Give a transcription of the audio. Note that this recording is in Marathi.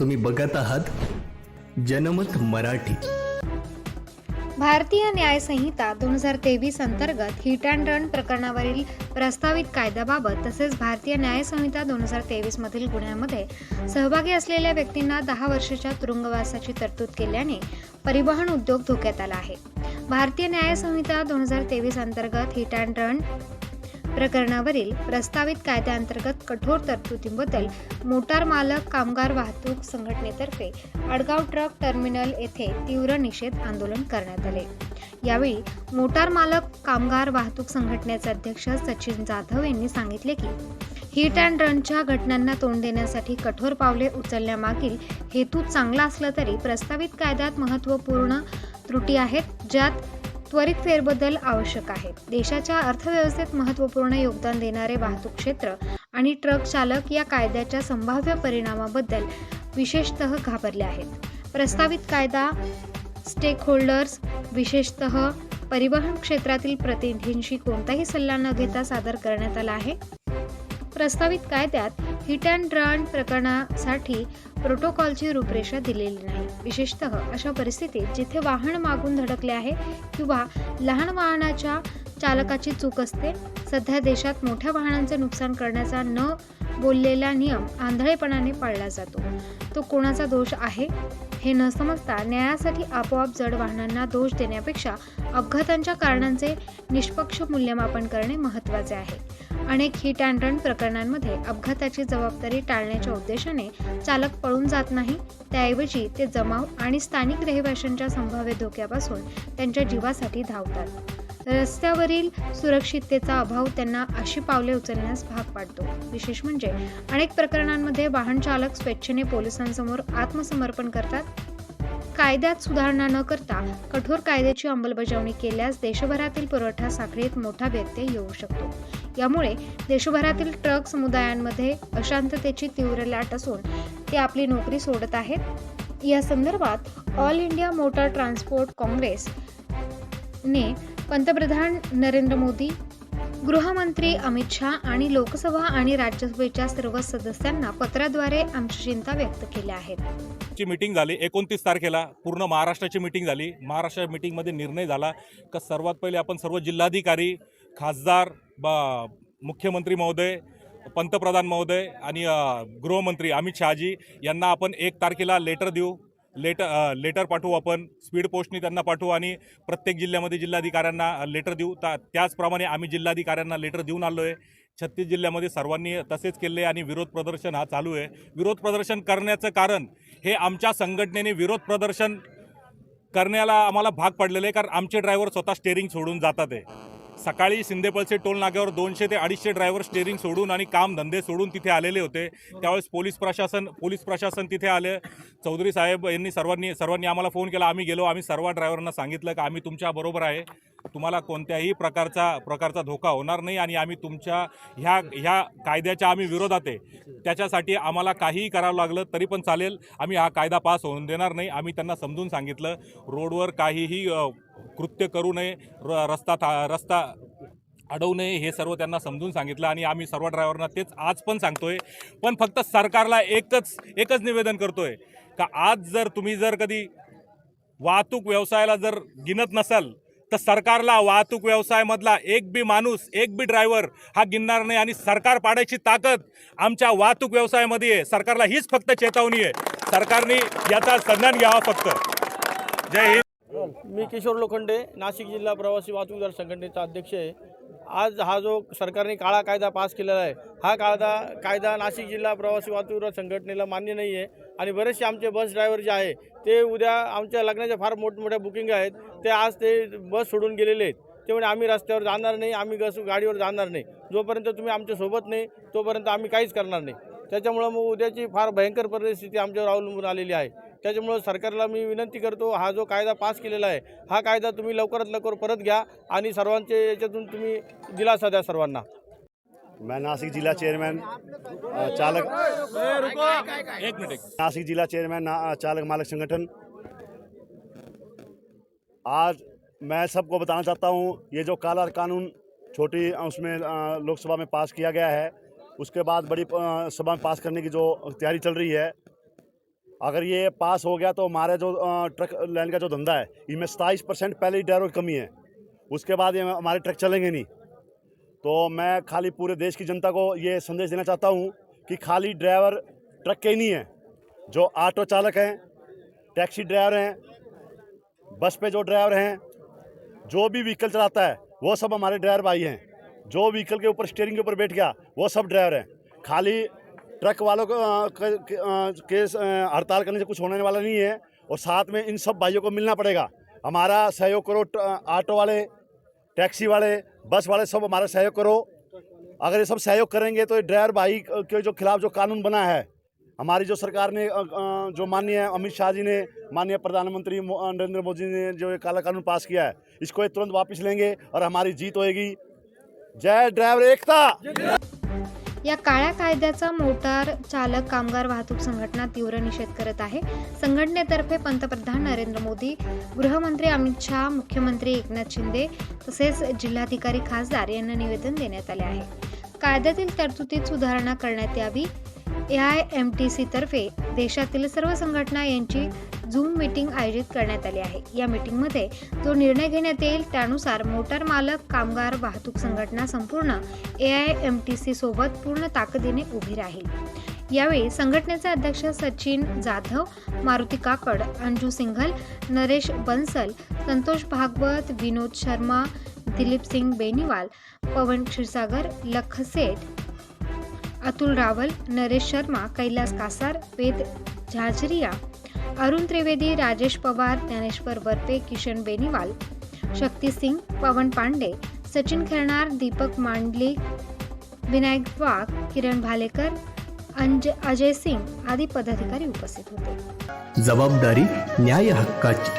तुम्ही बघत आहात जनमत मराठी. भारतीय न्याय संहिता दोन हजार तेवीस अंतर्गत हिट अँड रन प्रकरणावरील प्रस्तावित कायद्याबाबत तसेच भारतीय न्याय संहिता दोन हजार तेवीस मधील गुन्ह्यामध्ये सहभागी असलेल्या व्यक्तींना दहा वर्षाच्या तुरुंगवासाची तरतूद केल्याने परिवहन उद्योग धोक्यात आला आहे. भारतीय न्याय संहिता दोन हजार तेवीस अंतर्गत हिट अँड रन प्रकरणावरील प्रस्तावित कायद्याअंतर्गत कठोर तरतुदींबद्दल मोटार मालक कामगार वाहतूक संघटनेतर्फे आडगाव ट्रक टर्मिनल येथे तीव्र निषेध आंदोलन करण्यात आले. यावेळी मोटार मालक कामगार वाहतूक संघटनेचे अध्यक्ष सचिन जाधव यांनी सांगितले की हिट अँड रनच्या घटनांना तोंड देण्यासाठी कठोर पावले उचलण्यामागील हेतू चांगला असला तरी प्रस्तावित कायद्यात महत्त्वपूर्ण त्रुटी आहेत ज्यात त्वरित फेरबदल आवश्यक आहे. देशाच्या अर्थव्यवस्थेत महत्त्वपूर्ण योगदान देणारे वाहतूक क्षेत्र आणि ट्रक चालक या कायद्याच्या संभाव्य परिणामाबद्दल विशेषतः घाबरले आहेत. प्रस्तावित कायदा स्टेक होल्डर्स विशेषतः परिवहन क्षेत्रातील प्रतिनिधींशी कोणताही सल्ला न घेता सादर करण्यात आला आहे. प्रस्तावित कायद्यात हिट अँड रन प्रकरणासाठी प्रोटोकॉलची रूपरेषा दिलेली नाही. विशेषतः अशा परिस्थितीत जिथे वाहन मागून धडकले आहे किंवा लहान वाहनाच्या चालकाची चूक असते सध्या देशात मोठ्या वाहनांचे नुकसान करण्याचा न बोललेला नियम आंधळेपणाने पाळला जातो. तो कोणाचा दोष आहे? हे न समजता न्यायासाठी आपोआप जड वाहनांना दोष देण्यापेक्षा अपघातांच्या कारणांचे निष्पक्ष मूल्यमापन करणे महत्त्वाचे आहे. अनेक हिट अँड रन प्रकरणांमध्ये अपघाताची जबाबदारी टाळण्याच्या उद्देशाने चालक पळून जात नाही त्याऐवजी ते जमाव आणि स्थानिक रहिवाशांच्या संभाव्य धोक्यापासून त्यांच्या जीवासाठी धावतात. रस्त्यावरील सुरक्षिततेचा अभाव त्यांना अशी पावले उचलण्यास भाग पाडतो. विशेष म्हणजे अनेक प्रकरणांमध्ये वाहन चालक स्वेच्छेने पोलिसांसमोर आत्मसमर्पण करतात. कायद्यात सुधारणा न करता कठोर कायद्याची अंमलबजावणी केल्यास देशभरातील पुरवठा साखळीत मोठा व्यत्यय येऊ शकतो. यामुळे देशभरातील ट्रक समुदायांमध्ये अशांततेची तीव्र लाट असून ते आपली नोकरी सोडत आहेत. या संदर्भात All India Motor Transport Congress ने पंतप्रधान नरेंद्र मोदी गृहमंत्री अमित शहा आणि लोकसभा आणि राज्यसभेच्या सर्व सदस्यांना पत्राद्वारे आमची चिंता व्यक्त केल्या आहेत ची मीटिंग झाली एकोणतीस तारखेला पूर्ण महाराष्ट्राची मीटिंग झाली. महाराष्ट्र मीटिंगमध्ये निर्णय झाला का सर्वात पहिले आपण सर्व जिल्हाधिकारी खासदार बा मुख्यमंत्री महोदय पंतप्रधान महोदय आणि गृहमंत्री अमित शहाजी यांना आपण एक तारखेला लेटर देऊ. लेटर लेटर पाठवू आपण. स्पीड पोस्टनी त्यांना पाठवू आणि प्रत्येक जिल्ह्यामध्ये जिल्हाधिकाऱ्यांना लेटर देऊ. त्या त्याचप्रमाणे आम्ही जिल्हाधिकाऱ्यांना लेटर देऊन आलो आहे छत्तीस जिल्ह्यामध्ये सर्वांनी तसेच केले आणि विरोध प्रदर्शन हा चालू आहे. विरोध प्रदर्शन करण्याचं कारण हे आमच्या संघटनेने विरोध प्रदर्शन करण्याला आम्हाला भाग पडलेलं आहे. कारण आमचे ड्रायव्हर स्वतः स्टेअरिंग सोडून जातात आहे. सकाळी सिंदेपलचे टोल नाक्यावर दोनशे ते अडीचशे ड्रायव्हर स्टेरिंग सोडून आणि काम धंदे सोडून तिथे आलेले होते. त्यावेळेस पोलीस प्रशासन पोलीस प्रशासन तिथे आले. चौधरी साहेब यांनी सर्वांनी सर्वांनी आम्हाला फोन केला. आम्ही गेलो. आम्ही सर्व ड्रायव्हरांना सांगितलं की आम्ही तुमच्या बरोबर आहे. तुम्हाला कोणत्याही प्रकारचा प्रकारचा धोका होणार नाही आणि आम्ही तुमच्या ह्या ह्या कायद्याच्या आम्ही विरोधात आहे. त्याच्यासाठी आम्हाला काहीही करावं लागलं तरी पण चालेल. आम्ही हा कायदा पास होऊन देणार नाही. आम्ही त्यांना समजून सांगितलं. रोडवर काहीही कृत्य करू नये. र रस्ता था रस्ता अडवू नये हे सर्व त्यांना समजून सांगितलं आणि आम्ही सर्व ड्रायव्हरना तेच आज पण सांगतोय. पण फक्त सरकारला एकच एकच निवेदन करतोय का आज जर तुम्ही जर कधी वाहतूक व्यवसायाला जर गिनत नसाल तर सरकारला वाहतूक व्यवसायामधला एक बी माणूस एक बी ड्रायव्हर हा गिनणार नाही आणि सरकार पाडायची ताकद आमच्या वाहतूक व्यवसायामध्ये आहे. सरकारला हीच फक्त चेतावणी आहे. सरकारने याचा संधान घ्यावा फक्त. जय हिंद. मी किशोर लोखंडे नाशिक जिल्हा प्रवासी वाहतूकदार संघटनेचा अध्यक्ष आहे. आज हा जो सरकारने काळा कायदा पास केलेला आहे हा कायदा कायदा नाशिक जिल्हा प्रवासी वाहतूकदार संघटनेला मान्य नाही आहे आणि बरेचसे आमचे बस ड्रायव्हर जे आहे ते उद्या आमच्या लग्नाच्या फार मोठमोठ्या बुकिंग आहेत. ते आज ते बस सोडून गेलेले आहेत. ते म्हणजे आम्ही रस्त्यावर जाणार नाही आम्ही गस गाडीवर जाणार नाही. जोपर्यंत तुम्ही आमच्यासोबत नाही तोपर्यंत आम्ही काहीच करणार नाही. त्याच्यामुळं मग उद्याची फार भयंकर परिस्थिती आमच्यावर अवलंबून आलेली आहे. त्याच्यामुळं सरकारला मी विनंती करतो हा जो कायदा पास केलेला आहे हा कायदा तुम्ही लवकरात लवकर परत घ्या आणि सर्वांचे याच्यातून तुम्ही दिलासा द्या सर्वांना. मैं नासिक जिला चेयरमैन चालक एक मिनिट नासिक जिला चेयरमैन ना, चालक मालक संगठन। आज मैं सबको बताना चाहता हूँ ये जो काला कानून छोटी उसमें लोकसभा में पास किया गया है उसके बाद बड़ी सभा में पास करने की जो तैयारी चल रही है अगर ये पास हो गया तो हमारे जो ट्रक लाइन का जो धंधा है इनमें सताईस परसेंट पहले ही ड्राइवर की कमी है उसके बाद ये हमारे ट्रक चलेंगे नहीं। तो मैं खाली पूरे देश की जनता को ये संदेश देना चाहता हूँ कि खाली ड्राइवर ट्रक के ही नहीं हैं जो ऑटो चालक हैं टैक्सी ड्राइवर हैं बस पे जो ड्राइवर हैं जो भी व्हीकल चलाता है वो सब हमारे ड्राइवर भाई हैं। जो व्हीकल के ऊपर स्टेयरिंग के ऊपर बैठ गया वो सब ड्राइवर हैं। खाली ट्रक वालों को अ, क- क- अ, के हड़ताल करने से कुछ होने वाला नहीं है और साथ में इन सब भाइयों को मिलना पड़ेगा। हमारा सहयोग करो ऑटो वाले टैक्सी वाले, बस वाले सब हमारा सहयोग करो। अगर ये सब सहयोग करेंगे तो ये ड्राइवर भाई के जो खिलाफ जो कानून बना है, हमारी जो सरकार ने जो माननीय अमित शाह जी ने, माननीय प्रधानमंत्री नरेंद्र मोदी ने जो ये काला कानून पास किया है, इसको ये तुरंत वापस लेंगे और हमारी जीत होएगी। जय ड्राइवर एकता! या काळ्या कायद्याचा मोटार चालक कामगार वाहतूक संघटना तीव्र निषेध करत आहे. संघटनेतर्फे पंतप्रधान नरेंद्र मोदी गृहमंत्री अमित शहा मुख्यमंत्री एकनाथ शिंदे तसेच जिल्हाधिकारी खासदार यांना निवेदन देण्यात आले आहे. कायद्यातील तरतुदीत सुधारणा करण्यात यावी. ए आय एम टी सीतर्फे देशातील सर्व संघटना यांची झूम मीटिंग आयोजित करण्यात आली आहे. या मीटिंगमध्ये जो निर्णय घेण्यात येईल त्यानुसार मोटार मालक कामगार वाहतूक संघटना संपूर्ण A I M T C सोबत पूर्ण ताकदीने उभी राहील. यावेळी संघटनेचे अध्यक्ष सचिन जाधव मारुती काकड अंजू सिंघल नरेश बन्सल संतोष भागवत विनोद शर्मा दिलीप सिंग बेनीवाल पवन क्षीरसागर लख सेठ अतुल रावल नरेश शर्मा कैलास कासार वेद झाझरिया अरुण त्रिवेदी राजेश पवार ज्ञानेश्वर बर्पे किशन बेनीवाल शक्ती सिंग पवन पांडे सचिन खेळणार दीपक मांडली विनायक वाघ किरण भालेकर अंज अजय सिंग आदी पदाधिकारी उपस्थित होते. जबाबदारी न्याय हक्काची